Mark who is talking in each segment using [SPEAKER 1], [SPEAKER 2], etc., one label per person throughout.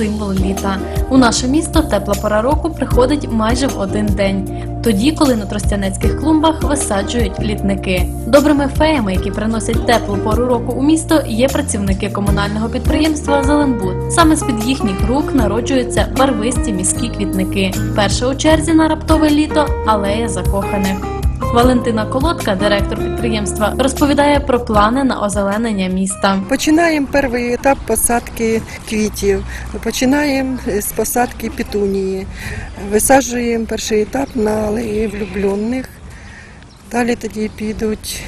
[SPEAKER 1] символ літа. У наше місто тепла пора року приходить майже в один день. Тоді, коли на тростянецьких клумбах висаджують літники. Добрими феями, які приносять теплу пору року у місто, є працівники комунального підприємства Зеленбуд. Саме з під їхніх рук народжуються барвисті міські квітники. Перша у черзі на раптове літо алея закоханих. Валентина Колодка, директор підприємства, розповідає про плани на озеленення міста.
[SPEAKER 2] Починаємо перший етап посадки квітів. Починаємо з посадки петунії. Висаджуємо перший етап на алеї влюблених. Далі тоді підуть.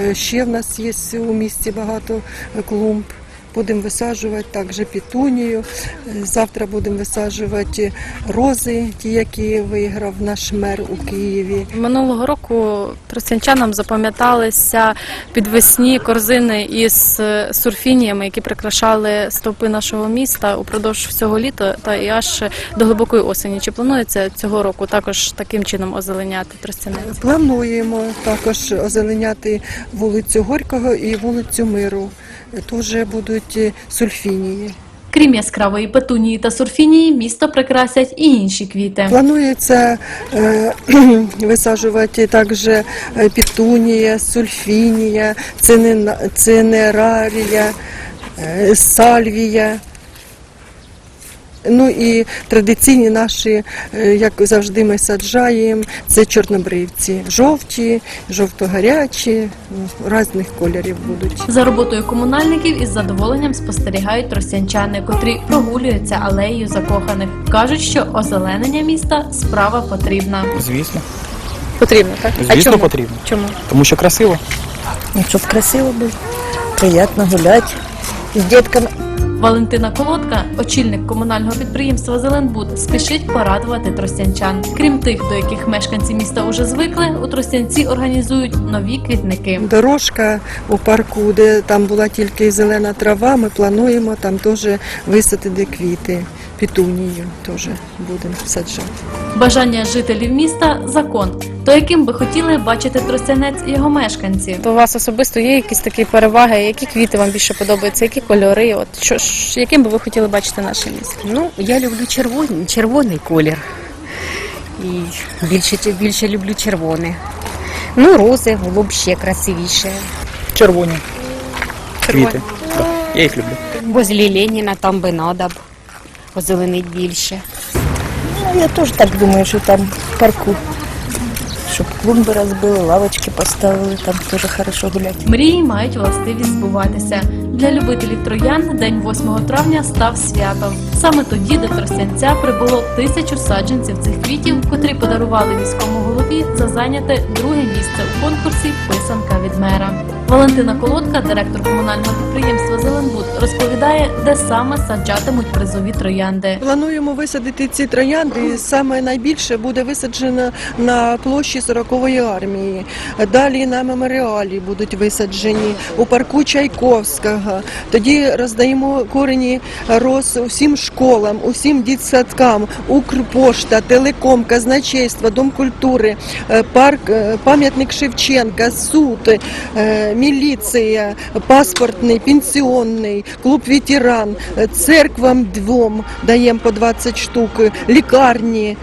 [SPEAKER 2] е, Ще в нас є у місті багато клумб. Будемо висаджувати також петунію. Е, Завтра будемо висаджувати рози, ті, які виграв наш мер у Києві.
[SPEAKER 1] Минулого року тростянчанам запам'яталися підвесні корзини із е, сурфініями, які прикрашали стовпи нашого міста упродовж всього літа та і аж до глибокої осені. Чи планується цього року також таким чином озеленяти тростянець?
[SPEAKER 2] Плануємо також озеленяти вулицю Горького і вулицю Миру. Теж будуть е, сульфінії.
[SPEAKER 1] Крім яскравої петунії та сурфінії, місто прикрасять і інші квіти.
[SPEAKER 2] Планується е, висаджувати також е, петунія, сульфінія, цинерарія, сальвія. Ну і традиційні наші, е, як завжди, ми саджаємо, це чорнобривці. Жовті, жовто-гарячі, ну, різних кольорів будуть.
[SPEAKER 1] За роботою комунальників із задоволенням спостерігають тростянчани, котрі прогулюються алеєю закоханих. кажуть, що озеленення міста справа потрібна.
[SPEAKER 3] Звісно,
[SPEAKER 1] Потрібно, так?
[SPEAKER 3] звісно, потрібно.
[SPEAKER 1] Чому?
[SPEAKER 3] Тому що красиво.
[SPEAKER 4] Ну, щоб красиво було, приємно гуляти з дітками.
[SPEAKER 1] Валентина Колодка, очільник комунального підприємства Зеленбуд, спішить порадувати тростянчан. Крім тих, до яких мешканці міста уже звикли, у Тростянці організують нові квітники.
[SPEAKER 2] Дорожка у парку, де там була тільки зелена трава, ми плануємо там теж висадити квіти. Петунію теж будемо саджати.
[SPEAKER 1] Бажання жителів міста закон. То яким би хотіли бачити тростянець і його мешканці? То у вас особисто є якісь такі переваги? Які квіти вам більше подобаються? Які кольори? От що ж, яким би ви хотіли бачити наше місто?
[SPEAKER 5] Ну, я люблю червоний, червоний колір. І більше, більше люблю червоне. Ну, рози, було б ще красивіше.
[SPEAKER 3] Червоні. Квіти. Да. Я їх люблю.
[SPEAKER 5] Возле Леніна там би надо б озеленить більше.
[SPEAKER 4] Ну, я теж так думаю, що там в парку. Щоб клумби розбили, лавочки поставили, там теж хорошо гуляти.
[SPEAKER 1] Мрії мають властивість збуватися. Для любителів троян день 8 травня став святом. Саме тоді до Тростянця прибуло тисячу саджанців цих квітів, котрі подарували міському голові за зайняте друге місце у конкурсі Писанка від мера. Валентина Колодка, директор комунального підприємства Зеленбуд, розповідає, де саме саджатимуть призові троянди.
[SPEAKER 2] Плануємо висадити ці троянди. Саме найбільше буде висаджено на площі 40-ї армії. Далі на меморіалі будуть висаджені у парку Чайковського. Тоді роздаємо корені роз усім школам, усім дітсадкам, Укрпошта, Телеком, Казначейство, Дом культури, е, парк, е, пам'ятник Шевченка, суд, е, міліція, паспортний, пенсіонний, клуб ветеран, церквам двом даємо по 20 штук, лікарні.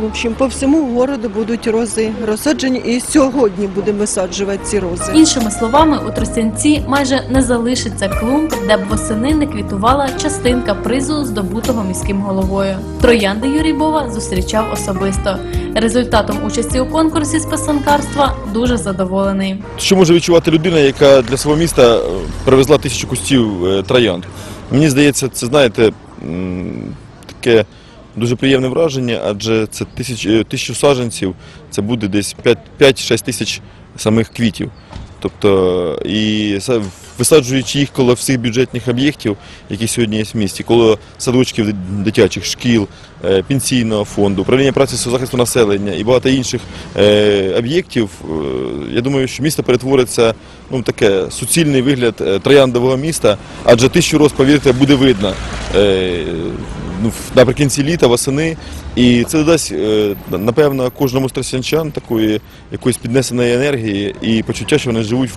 [SPEAKER 2] В общем, по всьому городу будуть рози розсаджені і сьогодні будемо висаджувати ці рози.
[SPEAKER 1] Іншими словами, у Тростянці майже не залишиться клумб, де б восени не квітувала частинка призу, здобутого міським головою. Троянди Юрій Бова зустрічав особисто. Результатом участі у конкурсі з писанкарства дуже задоволений.
[SPEAKER 6] Що може відчувати людина, яка для свого міста е, привезла тисячу кустів е, троянд? Мені здається, це знаєте таке дуже приємне враження, адже це тисяч, е, тисячу саджанців, це буде десь 5-6 тисяч самих квітів. Тобто, і висаджуючи їх коло всіх бюджетних об'єктів, які сьогодні є в місті, коло садочків дитячих, шкіл, е, пенсійного фонду, управління праці захисту населення і багато інших е, об'єктів, е, я думаю, що місто перетвориться ну, таке суцільний вигляд трояндового міста, адже тисячу роз, повірте, буде видно наприкінці літа, восени. І це додасть, е, напевно, кожному з такої якоїсь піднесеної енергії і почуття, що вони живуть в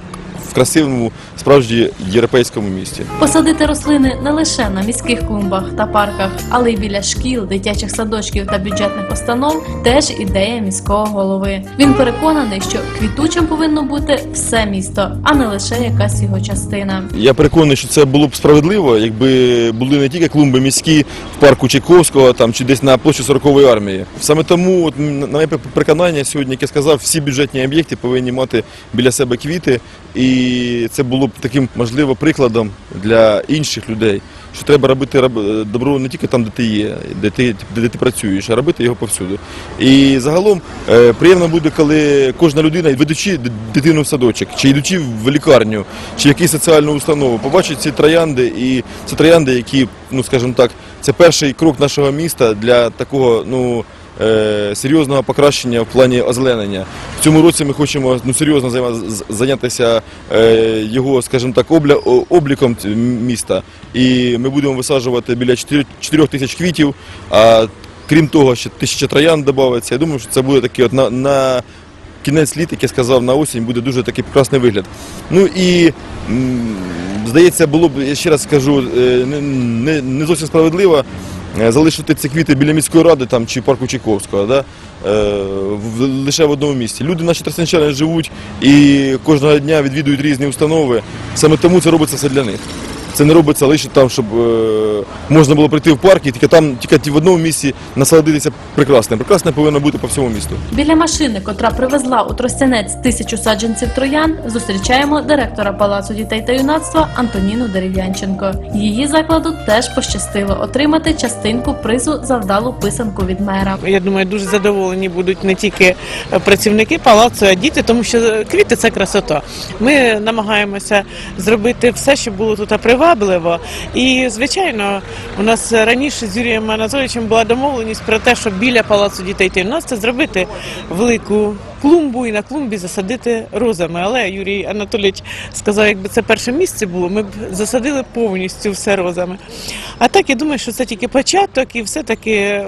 [SPEAKER 6] в красивому, справді європейському місті.
[SPEAKER 1] Посадити рослини не лише на міських клумбах та парках, але й біля шкіл, дитячих садочків та бюджетних установ теж ідея міського голови. Він переконаний, що квітучим повинно бути все місто, а не лише якась його частина.
[SPEAKER 6] Я переконаний, що це було б справедливо, якби були не тільки клумби міські в парку Чайковського там чи десь на площі 40-ї армії. Саме тому, от, на моє переконання, сьогодні, як я сказав, всі бюджетні об'єкти повинні мати біля себе квіти, і це було б таким можливо прикладом для інших людей. Що треба робити роб- добро не тільки там, де ти є, де ти, де ти працюєш, а робити його повсюди. І загалом е, приємно буде, коли кожна людина, ведучи дитину в садочок, чи йдучи в лікарню, чи якусь соціальну установу, побачить ці троянди, і це троянди, які, ну скажімо так, це перший крок нашого міста для такого, ну. Е, Серйозного покращення в плані озеленення. В цьому році ми хочемо ну, серйозно зайнятися е, його, скажімо так, обліком міста. І ми будемо висаджувати біля 4, 4 тисяч квітів, а крім того, ще тисяча троян додається. Я думаю, що це буде такий от на, на кінець літ, як я сказав, на осінь буде дуже такий прекрасний вигляд. Ну і здається, було б, я ще раз скажу, е, не, не, зовсім справедливо залишити ці квіти біля міської ради там, чи парку Чайковського. Да? е, в- лише в одному місці. Люди наші тростянчани живуть і кожного дня відвідують різні установи. Саме тому це робиться все для них. Це не робиться лише там, щоб е, можна було прийти в парк і тільки там, тільки в одному місці насолодитися прекрасним. Прекрасне повинно бути по всьому місту.
[SPEAKER 1] Біля машини, котра привезла у Тростянець тисячу саджанців троян, зустрічаємо директора Палацу дітей та юнацтва Антоніну Дерев'янченко. Її закладу теж пощастило отримати частинку призу за вдалу писанку від мера.
[SPEAKER 7] Я думаю, дуже задоволені будуть не тільки працівники палацу, а діти, тому що квіти це красота. Ми намагаємося зробити все, щоб було тут привабливо. І звичайно, у нас раніше з Юрієм Анатолійовичем була домовленість про те, щоб біля палацу дітей та юнацтва зробити велику. Клумбу і на клумбі засадити розами. Але Юрій Анатолійович сказав, якби це перше місце було, ми б засадили повністю все розами. А так я думаю, що це тільки початок, і все-таки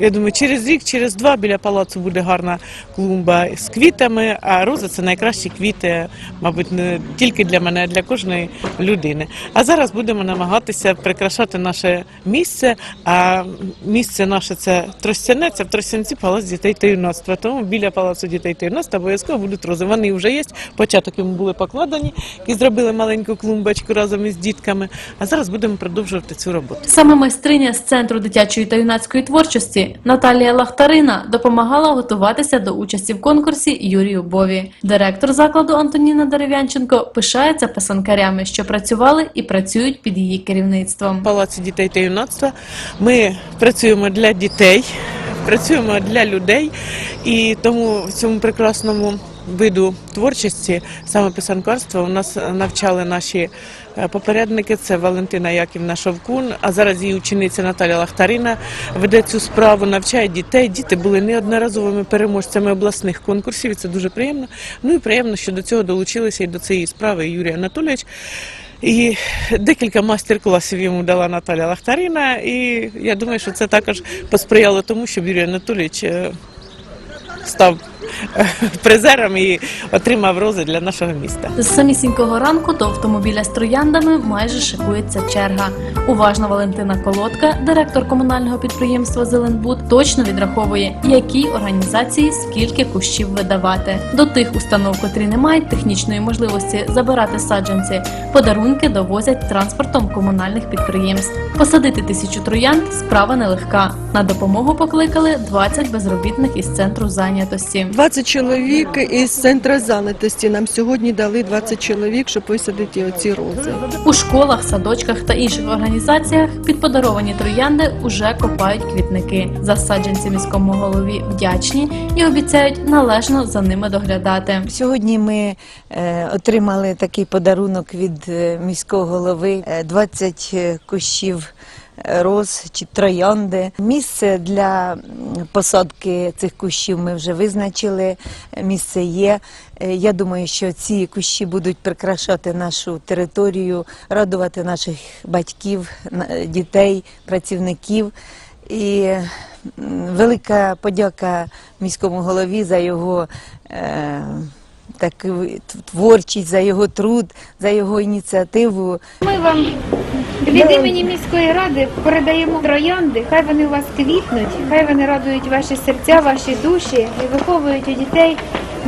[SPEAKER 7] я думаю, через рік, через два біля палацу буде гарна клумба з квітами, а рози це найкращі квіти, мабуть, не тільки для мене, а для кожної людини. А зараз будемо намагатися прикрашати наше місце. А місце наше це Тростянець, а в Тростянці палац дітей та юнацтва. Тому біля палацу дітей та юнацтва обов'язково будуть рози. Вони вже є. Початок йому були покладені і зробили маленьку клумбочку разом із дітками. А зараз будемо продовжувати цю роботу.
[SPEAKER 1] Саме майстриня з центру дитячої та юнацької творчості Наталія Лахтарина допомагала готуватися до участі в конкурсі Юрію Бові. Директор закладу Антоніна Дерев'янченко пишається писанкарями, що працювали і працюють під її керівництвом.
[SPEAKER 7] Палаці дітей та юнацтва. Ми працюємо для дітей, працюємо для людей, і тому в цьому прекрасному виду творчості, саме писанкарства, у нас навчали наші е, попередники. Це Валентина Яківна Шовкун, а зараз її учениця Наталя Лахтарина веде цю справу, навчає дітей. Діти були неодноразовими переможцями обласних конкурсів. і Це дуже приємно. Ну і приємно, що до цього долучилися і до цієї справи Юрій Анатолійович. І декілька майстер-класів йому дала Наталя Лахтаріна, і я думаю, що це також посприяло тому, щоб Юрій Анатолійович е, став е, призером і отримав рози для нашого міста.
[SPEAKER 1] З самісінького ранку до автомобіля з трояндами майже шикується черга. Уважна Валентина Колодка, директор комунального підприємства Зеленбуд, точно відраховує, якій організації скільки кущів видавати. До тих установ, котрі не мають технічної можливості забирати саджанці, подарунки довозять транспортом комунальних підприємств. Посадити тисячу троянд справа нелегка. На допомогу покликали 20 безробітних із центру зайнятості.
[SPEAKER 2] 20 чоловік із центру зайнятості нам сьогодні дали 20 чоловік, щоб висадити оці рози.
[SPEAKER 1] У школах, садочках та інших організаціях під подаровані троянди уже копають квітники. Засадженці міському голові вдячні і обіцяють належно за ними доглядати.
[SPEAKER 4] Сьогодні ми е, отримали такий подарунок від е, міського голови е, 20 кущів е, роз чи троянди. Місце для посадки цих кущів ми вже визначили. Місце є. Е, Я думаю, що ці кущі будуть прикрашати нашу територію, радувати наших батьків, дітей, працівників. І велика подяка міському голові за його е, таку творчість, за його труд, за його ініціативу.
[SPEAKER 8] Ми вам від імені міської ради передаємо троянди. Хай вони у вас квітнуть, хай вони радують ваші серця, ваші душі і виховують у дітей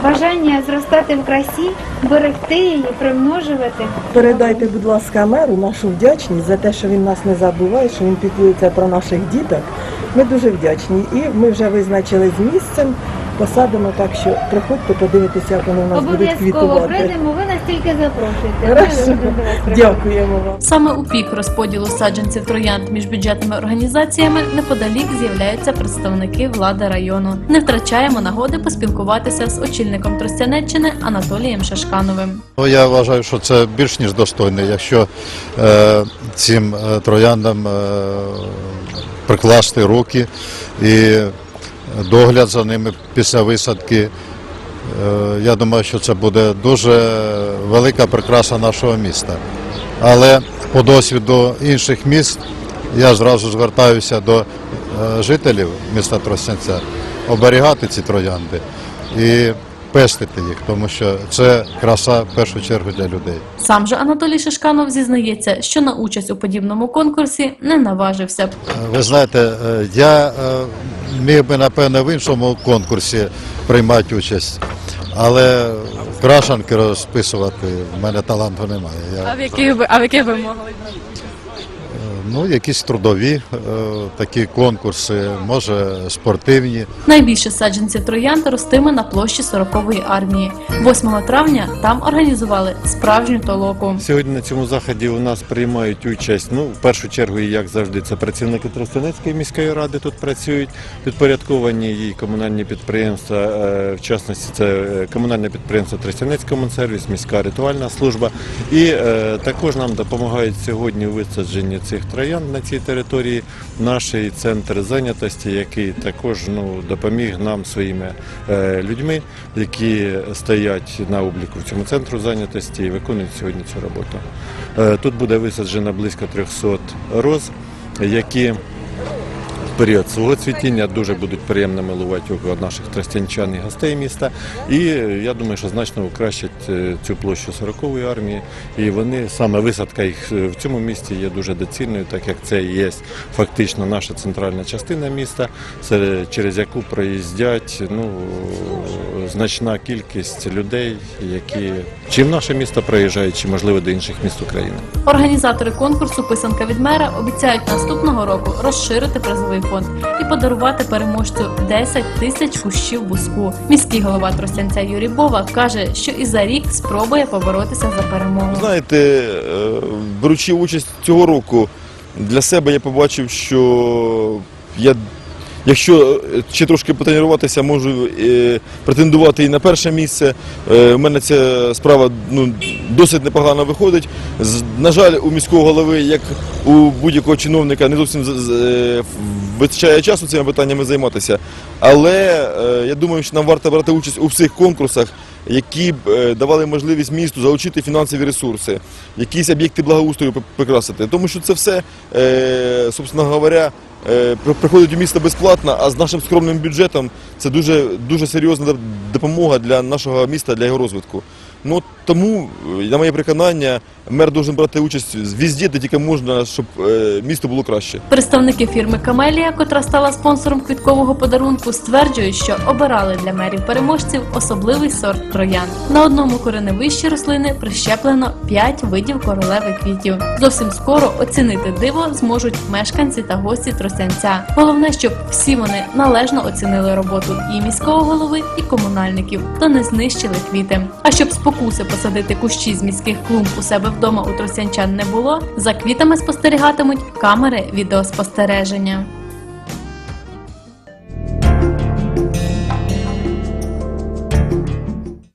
[SPEAKER 8] бажання зростати в красі, берегти її, примножувати.
[SPEAKER 9] Передайте, будь ласка, меру нашу вдячність за те, що він нас не забуває, що він піклується про наших діток. Ми дуже вдячні. І ми вже визначили з місцем, посадимо так, що приходьте подивитися, як вони у нас
[SPEAKER 8] Обов'язково
[SPEAKER 9] квітувати.
[SPEAKER 8] прийдемо, ви нас тільки запрошуєте. Ми.
[SPEAKER 9] Дякуємо вам.
[SPEAKER 1] Саме у пік розподілу саджанців троянд між бюджетними організаціями неподалік з'являються представники влади району. Не втрачаємо нагоди поспілкуватися з очільником Тростянеччини Анатолієм Шашкановим.
[SPEAKER 10] Ну, я вважаю, що це більш ніж достойно, якщо е, цим е, трояндам е, прикласти руки і догляд за ними після висадки. Е, я думаю, що це буде дуже велика прикраса нашого міста. Але по досвіду інших міст я зразу звертаюся до е, жителів міста Тростянця оберігати ці троянди і пестити їх, тому що це краса в першу чергу для людей.
[SPEAKER 1] Сам же Анатолій Шишканов зізнається, що на участь у подібному конкурсі не наважився б.
[SPEAKER 10] Ви знаєте, е, я міг би напевно, в іншому конкурсі приймати участь, але крашанки розписувати в мене таланту немає. Я,
[SPEAKER 1] в яких би а в яких би могли?
[SPEAKER 10] Ну, якісь трудові е, такі конкурси, може спортивні.
[SPEAKER 1] Найбільше саджанців троянд ростиме на площі 40-ї армії. 8 травня там організували справжню толоку.
[SPEAKER 11] Сьогодні на цьому заході у нас приймають участь. Ну, в першу чергу, як завжди, це працівники Тростянецької міської ради тут працюють, підпорядковані їй комунальні підприємства. е, В частності, це е, комунальне підприємство Тростянецький комунсервіс, міська рятувальна служба. І е, також нам допомагають сьогодні у висадженні цих троянд на цій території наш центр зайнятості, який також ну, допоміг нам своїми е, людьми, які стоять на обліку в цьому центру зайнятості і виконують сьогодні цю роботу. Е, Тут буде висаджено близько 300 роз, які період свого цвітіння дуже будуть приємно милувати око наших тростянчан і гостей міста. І я думаю, що значно покращать е, цю площу 40-ї армії. І вони саме висадка їх е, в цьому місті є дуже доцільною, так як це є фактично наша центральна частина міста, через яку проїздять ну, значна кількість людей, які чи в наше місто проїжджають, чи можливо до інших міст України.
[SPEAKER 1] Організатори конкурсу Писанка від мера обіцяють наступного року розширити призовий фонд і подарувати переможцю 10 тисяч кущів буску. Міський голова Тростянця Юрій Бова каже, що і за рік спробує поборотися за перемогу.
[SPEAKER 6] Знаєте, е, беручи участь цього року, для себе я побачив, що я, якщо е, ще трошки потренуватися, можу е, претендувати і на перше місце. Е, У мене ця справа ну, досить непогано виходить. З- На жаль, у міського голови, як у будь-якого чиновника, не зовсім з- е, вистачає часу цими питаннями займатися. Але е, я думаю, що нам варто брати участь у всіх конкурсах, які б е, давали можливість місту залучити фінансові ресурси, якісь об'єкти благоустрою прикрасити. Тому що це все, е, собственно говоря, при- приходить у місто безплатно, а з нашим скромним бюджетом це дуже, дуже серйозна допомога для нашого міста, для його розвитку. Ну тому, е, на моє переконання, мер должен брати участь везде, де тільки можна, щоб е, місто було краще.
[SPEAKER 1] Представники фірми Камелія, котра стала спонсором квіткового подарунку, стверджують, що обирали для мерів переможців особливий сорт троян. На одному кореневищі рослини прищеплено 5 видів королеви квітів. Зовсім скоро оцінити диво зможуть мешканці та гості Тростянця. Головне, щоб всі вони належно оцінили роботу і міського голови, і комунальників, та не знищили квіти. А щоб спокуси посадити кущі з міських клумб у себе вдома у тростянчан не було, за квітами спостерігатимуть камери відеоспостереження.